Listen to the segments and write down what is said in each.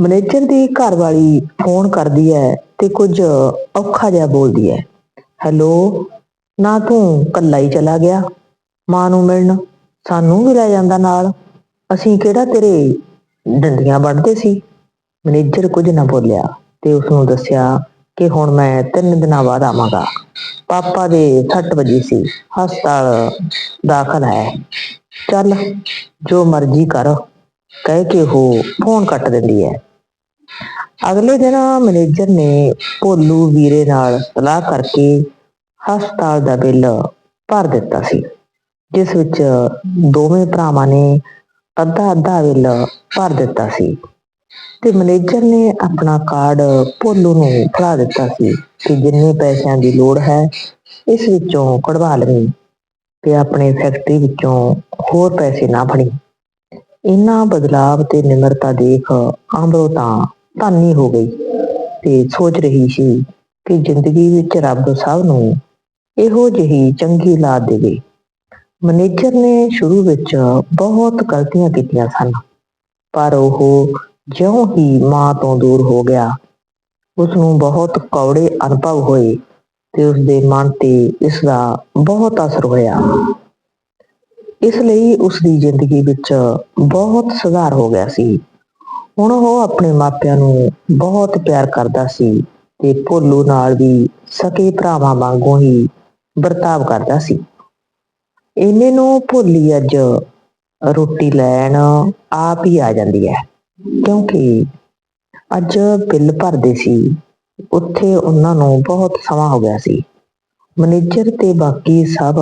Manager ਦੀ ਘਰਵਾਲੀ phone ਕਰਦੀ ਹੈ ਤੇ ਕੁਝ ਔਖਾ ਜਿਹਾ ਬੋਲਦੀ ਹੈ। ਹੈਲੋ, ਨਾ ਤੂੰ ਕੱਲਾ ਹੀ ਚਲਾ ਗਿਆ। ਮਾਂ ਨੂੰ ਮਿਲਣ ਸਾਨੂੰ ਵੀ ਲੈ ਜਾਂਦਾ ਨਾਲ। ਅਸੀਂ ਕਿਹੜਾ ਤੇਰੇ ਡੰਡੀਆਂ ਵੱਢਦੇ ਸੀ? ਮੈਨੇਜਰ ਕੁਝ ਨਾ ਬੋਲਿਆ ਤੇ ਉਸ ਨੂੰ ਦੱਸਿਆ ਕਿ ਹੁਣ ਮੈਂ ਤਿੰਨ ਦਿਨਾਂ ਬਾਅਦ ਆਵਾਂਗਾ। ਪਾਪਾ ਦੇ ਸੱਟ ਵੱਜੀ ਸੀ, ਹਸਪਤਾਲ ਦਾਖਲ ਹੈ। ਚੱਲ, ਜੋ ਮਰਜ਼ੀ ਕਰ, ਕਹਿ ਕੇ ਉਹ ਫੋਨ ਕੱਟ ਦਿੰਦੀ ਹੈ। ਅਗਲੇ ਦਿਨ ਮੈਨੇਜਰ ਨੇ ਭੋਲੂ ਵੀਰੇ ਨਾਲ ਸਲਾਹ ਕਰਕੇ ਹਸਪਤਾਲ ਦਾ ਬਿੱਲ ਭਰ ਦਿੱਤਾ ਸੀ, ਜਿਸ ਵਿੱਚ ਦੋਵੇਂ ਭਰਾਵਾਂ ਨੇ ਅੱਧਾ ਅੱਧਾ ਬਿੱਲ ਭਰ ਦਿੱਤਾ ਸੀ ਤੇ ਮੈਨੇਜਰ ਨੇ ਆਪਣਾ ਕਾਰਡ ਭੋਲੂ ਨੂੰ ਫੜਾ ਦਿੱਤਾ ਸੀ ਕਿ ਜਿੰਨੇ ਪੈਸਿਆਂ ਦੀ ਲੋੜ ਹੈ, ਇਸ ਵਿੱਚੋਂ ਕਢਵਾ ਲਵੀਂ ਤੇ ਆਪਣੇ ਫੈਕਟਰੀ ਵਿੱਚੋਂ ਹੋਰ ਪੈਸੇ ਨਾ ਫੜੀ। ਇੰਨਾ ਬਦਲਾਵ ਤੇ ਨਿਮਰਤਾ ਦੇਖ ਅੰਬਰੋ ਤਾਂ ਧਾਨੀ ਹੋ ਗਈ ਤੇ ਸੋਚ ਰਹੀ ਸੀ ਕਿ ਜ਼ਿੰਦਗੀ ਵਿੱਚ ਰੱਬ ਸਭ ਨੂੰ ਇਹੋ ਜਿਹੀ ਚੰਗੀ ਲਾ ਦੇਵੇ। ਮੈਨੇਜਰ ਨੇ ਸ਼ੁਰੂ ਵਿੱਚ ਬਹੁਤ ਗਲਤੀਆਂ ਕੀਤੀਆਂ ਸਨ, ਪਰ ਉਹ ਜਿਉਂ ਹੀ ਮਾਂ ਤੋਂ ਦੂਰ ਹੋ ਗਿਆ ਉਸ ਨੂੰ ਬਹੁਤ ਕੌੜੇ ਅਨੁਭਵ ਹੋਏ ਤੇ ਉਸ ਦੇ ਮਨ ਤੇ ਇਸ ਦਾ ਬਹੁਤ ਅਸਰ ਹੋਇਆ। ਇਸ ਲਈ ਉਸ ਦੀ ਜ਼ਿੰਦਗੀ ਵਿੱਚ ਬਹੁਤ ਸੁਧਾਰ ਹੋ ਗਿਆ ਸੀ। ਹੁਣ ਉਹ ਆਪਣੇ ਮਾਪਿਆਂ ਨੂੰ ਬਹੁਤ ਪਿਆਰ ਕਰਦਾ ਸੀ ਤੇ ਭੋਲੂ ਨਾਲ ਵੀ ਸਕੇ ਭਰਾਵਾਂ ਵਾਂਗੂ ਹੀ ਵਰਤਾਵ ਕਰਦਾ ਸੀ। ਇਹਨੇ ਨੂੰ ਭੋਲੀ ਅੱਜ ਰੋਟੀ ਲੈਣ ਆਪ ਹੀ ਆ ਜਾਂਦੀ ਹੈ, ਕਿਉਂਕਿ ਅੱਜ ਬਿੱਲ ਭਰਦੇ ਸੀ, ਉੱਥੇ ਉਹਨਾਂ ਨੂੰ ਬਹੁਤ ਸਮਾਂ ਹੋ ਗਿਆ ਸੀ। ਮੈਨੇਜਰ ਤੇ ਬਾਕੀ ਸਭ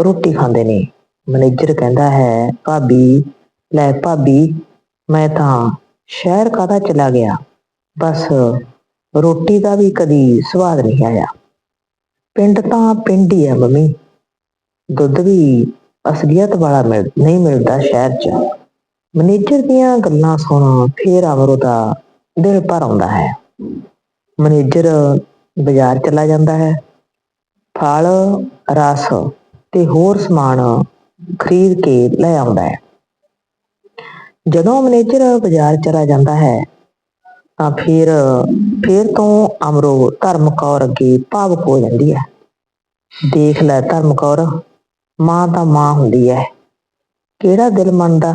ਰੋਟੀ ਖਾਂਦੇ ਨੇ। ਮੈਨੇਜਰ ਕਹਿੰਦਾ ਹੈ, ਭਾਬੀ, ਲੈ ਭਾਬੀ, ਮੈਂ ਤਾਂ ਸ਼ਹਿਰ ਕਾਹਦਾ ਚਲਾ ਗਿਆ? ਬਸ ਰੋਟੀ ਦਾ ਵੀ ਕਦੀ ਸਵਾਦ ਨਹੀਂ ਆਇਆ। ਪਿੰਡ ਤਾਂ ਪਿੰਡ ਹੀ ਹੈ ਮੰਮੀ। ਦੁੱਧ ਵੀ ਅਸਲੀਅਤ ਵਾਲਾ ਮਿਲ, ਨਹੀਂ ਮਿਲਦਾ ਸ਼ਹਿਰ 'ਚ। ਮੈਨੇਜਰ ਦੀਆਂ ਗੱਲਾਂ ਸੁਣ, ਫੇਰ ਅਮਰੋ ਦਾ ਦਿਲ ਭਰ ਆਉਂਦਾ ਹੈ। ਮੈਨੇਜਰ ਬਾਜ਼ਾਰ ਚਲਾ ਜਾਂਦਾ ਹੈ। ਫਲ, ਰਸ ਤੇ ਹੋਰ ਸਮਾਨ ਖਰੀਦ ਕੇ ਲੈ ਆਉਂਦਾ ਹੈ। ਜਦੋਂ ਮੈਨੇਜਰ ਬਾਜ਼ਾਰ ਚਲਾ ਜਾਂਦਾ ਹੈ, ਤਾਂ ਫਿਰ ਫਿਰ ਤੋਂ ਅਮਰੋ ਧਰਮ ਕੌਰ ਅੱਗੇ ਭਾਵਕ ਹੋ ਜਾਂਦੀ ਹੈ। ਦੇਖ ਲੈ ਧਰਮ ਕੌਰ, ਮਾਂ ਤਾਂ ਮਾਂ ਹੁੰਦੀ ਹੈ। ਕਿਹੜਾ ਦਿਲ ਮੰਨਦਾ?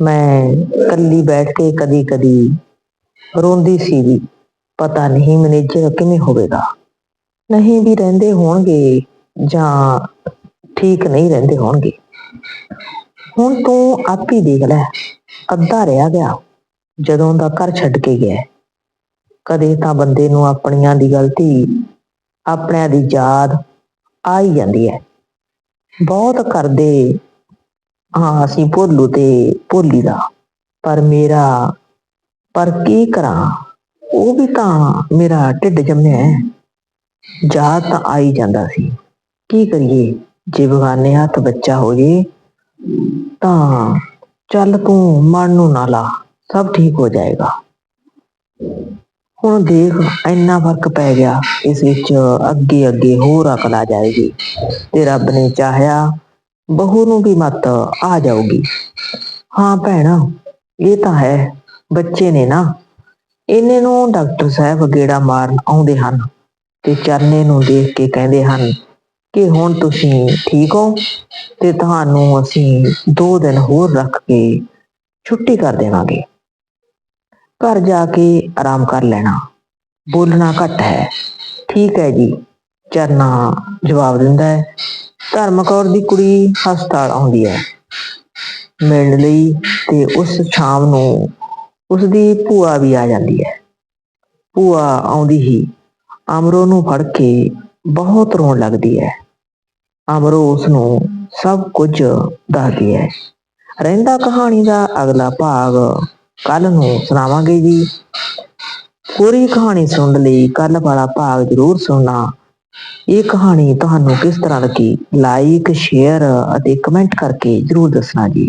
ਮੈਂ ਕੱਲੀ ਬੈਠ ਕੇ ਕਦੀ ਕਦੀ ਰੋਂਦੀ ਸੀ ਵੀ ਪਤਾ ਨਹੀਂ ਮੈਨੇਜਰ ਕਿਵੇਂ ਹੋਵੇਗਾ। ਨਹੀਂ ਵੀ ਰਹਿੰਦੇ ਹੋਣਗੇ ਜਾਂ ਠੀਕ ਨਹੀਂ ਰਹਿੰਦੇ ਹੋਣਗੇ। ਹੁਣ ਤੂੰ ਆਪ ਹੀ ਦੇਖ ਲੈ, ਅੱਧਾ ਰਹਿ ਗਿਆ, ਜਦੋਂ ਦਾ ਘਰ ਛੱਡ ਕੇ ਗਿਆ ਕਦੇ ਤਾਂ ਬੰਦੇ ਨੂੰ ਆਪਣੀਆਂ ਦੀ ਗਲਤੀ, ਆਪਣਿਆਂ ਦੀ ਯਾਦ ਆ ਹੀ ਜਾਂਦੀ ਹੈ। ਬਹੁਤ ਕਰਦੇ ਹਾਂ ਅਸੀਂ ਭੋਲੂ ਤੇ ਭੋਲੀ ਦਾ, ਪਰ ਮੇਰਾ, ਪਰ ਕੀ ਕਰਾਂ, ਉਹ ਵੀ ਤਾਂ ਮੇਰਾ ਢਿੱਡ ਜੰਮਿਆ ਹੈ। ਯਾਦ ਤਾਂ ਆਈ ਜਾਂਦਾ ਸੀ। ਕੀ ਕਰੀਏ, ਜੇ ਬਗਾਨੇ ਹੱਥ ਬੱਚਾ ਹੋ ਜੇ ਤਾਂ ਚੱਲ ਤੂੰ ਮਨ ਨੂੰ ਨਾ ਲਾ, ਸਭ ਠੀਕ ਹੋ ਜਾਏਗਾ। ਹੁਣ ਦੇਖ, ਇੰਨਾ ਫ਼ਰਕ ਪੈ ਗਿਆ, ਇਸ ਵਿੱਚ ਅੱਗੇ ਅੱਗੇ ਹੋਰ ਅਕਲ ਆ ਜਾਏਗੀ। ਤੇ ਰੱਬ ਨੇ ਚਾਹਿਆ, ਬਹੂ ਨੂੰ ਵੀ ਮਤ ਆ ਜਾਊਗੀ। ਹਾਂ ਭੈਣਾ, ਇਹ ਤਾਂ ਹੈ, ਬੱਚੇ ਨੇ ਨਾ। ਇਹਨੇ ਨੂੰ ਡਾਕਟਰ ਸਾਹਿਬ ਗੇੜਾ ਮਾਰਨ ਆਉਂਦੇ ਹਨ, ਤੇ ਚਰਨੇ ਨੂੰ ਦੇਖ ਕੇ ਕਹਿੰਦੇ ਹਨ ਕਿ ਹੁਣ ਤੁਸੀਂ ਠੀਕ ਹੋ ਤੇ ਤੁਹਾਨੂੰ ਅਸੀਂ 2 ਦਿਨ ਹੋਰ ਰੱਖ ਕੇ ਛੁੱਟੀ ਕਰ ਦੇਵਾਂਗੇ। ਘਰ ਜਾ ਕੇ ਆਰਾਮ ਕਰ ਲੈਣਾ। ਬੋਲਣਾ ਘੱਟ ਹੈ। ਠੀਕ ਹੈ ਜੀ, ਚਰਨਾ ਜਵਾਬ ਦਿੰਦਾ ਹੈ। ਧਰਮ ਕੌਰ ਦੀ ਕੁੜੀ ਹਸਪਤਾਲ ਆਉਂਦੀ ਹੈ। ਮਿਲਣ ਲਈ ਤੇ ਉਸ ਸ਼ਾਮ ਨੂੰ ਉਸ ਦੀ ਭੂਆ ਵੀ ਆ ਜਾਂਦੀ ਹੈ। ਭੂਆ ਆਉਂਦੀ ਹੀ ਅਮਰੋ ਨੂੰ ਫੜ ਕੇ ਬਹੁਤ ਰੋਣ ਲੱਗਦੀ ਹੈ। ਅਮਰੋ ਉਸ ਨੂੰ ਸਭ ਕੁਝ ਦੱਸਦੀ ਹੈ। ਰਹਿੰਦਾ ਕਹਾਣੀ ਦਾ ਅਗਲਾ ਭਾਗ ਕੱਲ ਨੂੰ ਸੁਣਾਵਾਂਗੇ ਜੀ। ਪੂਰੀ ਕਹਾਣੀ ਸੁਣਨ ਲਈ ਕੱਲ ਵਾਲਾ ਭਾਗ ਜ਼ਰੂਰ ਸੁਣਨਾ। ਇਹ ਕਹਾਣੀ ਤੁਹਾਨੂੰ ਕਿਸ ਤਰ੍ਹਾਂ ਲੱਗੀ? ਲਾਈਕ ਸ਼ੇਅਰ ਅਤੇ ਕਮੈਂਟ ਕਰਕੇ ਜ਼ਰੂਰ ਦੱਸਣਾ ਜੀ।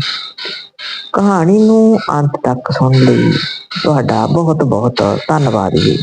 ਕਹਾਣੀ ਨੂੰ ਅੰਤ ਤੱਕ ਸੁਣਨ ਲਈ ਤੁਹਾਡਾ ਬਹੁਤ ਬਹੁਤ ਧੰਨਵਾਦ ਜੀ।